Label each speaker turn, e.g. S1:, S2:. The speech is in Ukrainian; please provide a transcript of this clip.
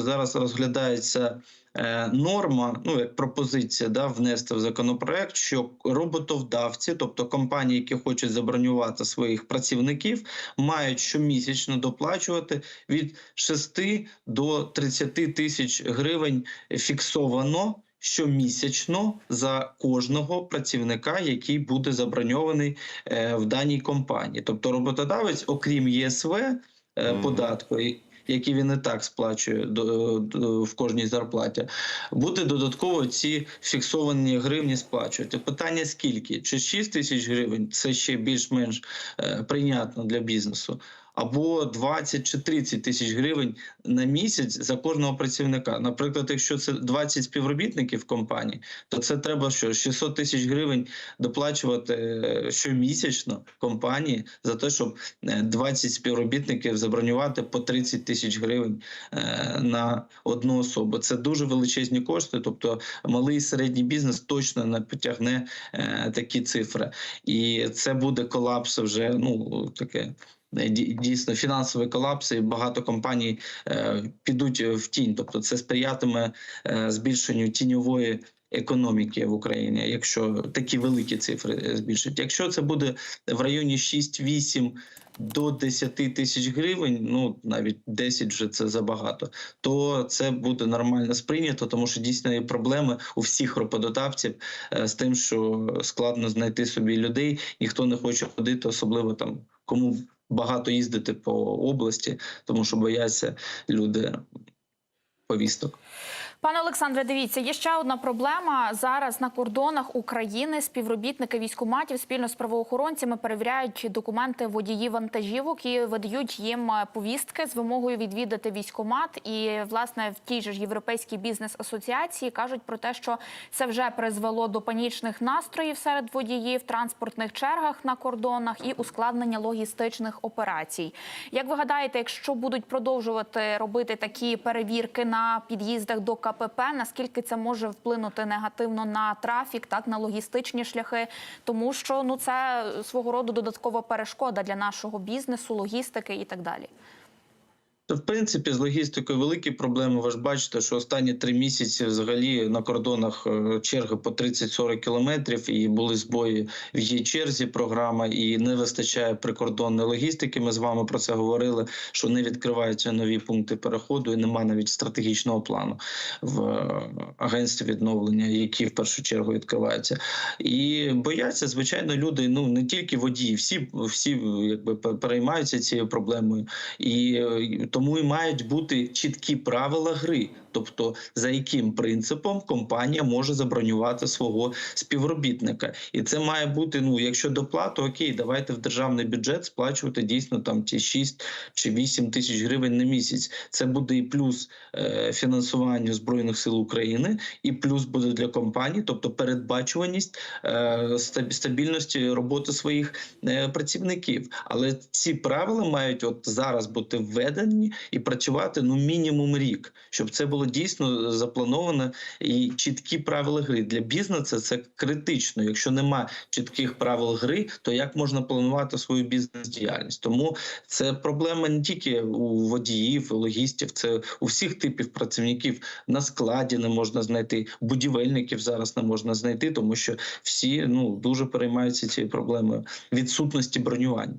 S1: зараз розглядається е, норма, ну як пропозиція, да, внести в законопроект, що роботовдавці, тобто компанії, які хочуть забронювати своїх працівників, мають щомісячно доплачувати від 6 до 30 тисяч гривень фіксовано. Щомісячно за кожного працівника, який буде заброньований е, в даній компанії, тобто роботодавець, окрім ЄСВ е, податку, і- який він і так сплачує до, до- в кожній зарплаті, буде додатково ці фіксовані гривні сплачувати. Питання скільки? Чи 6 тисяч гривень це ще більш-менш е, прийнятно для бізнесу, або 20 чи 30 тисяч гривень на місяць за кожного працівника. Наприклад, якщо це 20 співробітників компанії, то це треба що 600 тисяч гривень доплачувати е, щомісячно компанії за те, щоб е, 20 співробітників забронювати по 30 тисяч гривень е, на одну особу. Це дуже величезні кошти. Тобто малий і середній бізнес точно не потягне е, такі цифри, і це буде колапс вже ну таке. Е, дій- Дійсно, фінансовий колапс, і багато компаній е, підуть в тінь. Тобто, це сприятиме е, збільшенню тіньової економіки в Україні, якщо такі великі цифри збільшать. Якщо це буде в районі 6-8 до 10 тисяч гривень, ну навіть 10 вже це забагато, то це буде нормально сприйнято, тому що дійсно є проблеми у всіх роботодавців з тим, що складно знайти собі людей, ніхто не хоче ходити, особливо там кому багато їздити по області, тому що бояться люди повісток.
S2: Пане Олександре, дивіться, є ще одна проблема. Зараз на кордонах України співробітники військкоматів спільно з правоохоронцями перевіряють документи водіїв вантажівок і видають їм е, повістки з вимогою відвідати військкомат. І власне в тій же ж європейській бізнес-асоціації кажуть про те, що це вже призвело до панічних настроїв серед водіїв, транспортних чергах на кордонах і ускладнення логістичних операцій. Як ви гадаєте, якщо будуть продовжувати робити такі перевірки на під'їздах до КПП, наскільки це може вплинути негативно на трафік, так на логістичні шляхи, тому що ну це свого роду додаткова перешкода для нашого бізнесу, логістики і так далі.
S1: В принципі, з логістикою великі проблеми. Ви ж бачите, що останні три місяці взагалі на кордонах е, черги по 30-40 кілометрів, і були збої в її черзі. Програма і не вистачає прикордонної логістики. Ми з вами про це говорили. Що не відкриваються нові пункти переходу, і немає навіть стратегічного плану в е, агентстві відновлення, які в першу чергу відкриваються. І бояться, звичайно, люди. Ну не тільки водії, всі всі якби переймаються цією проблемою. І е, тому і мають бути чіткі правила гри, тобто за яким принципом компанія може забронювати свого співробітника, і це має бути. Ну, якщо доплату, окей, давайте в державний бюджет сплачувати дійсно там ті 6 чи 8 тисяч гривень на місяць. Це буде і плюс е, фінансуванню збройних сил України, і плюс буде для компаній, тобто передбачуваність е, стабільності роботи своїх е, працівників. Але ці правила мають от зараз бути введені і працювати ну мінімум рік, щоб це було дійсно заплановано і чіткі правила гри для бізнесу. Це критично. Якщо нема чітких правил гри, то як можна планувати свою бізнес-діяльність? Тому це проблема не тільки у водіїв, логістів, це у всіх типів працівників на складі не можна знайти, будівельників зараз не можна знайти, тому що всі ну дуже переймаються цією проблемою відсутності бронювання.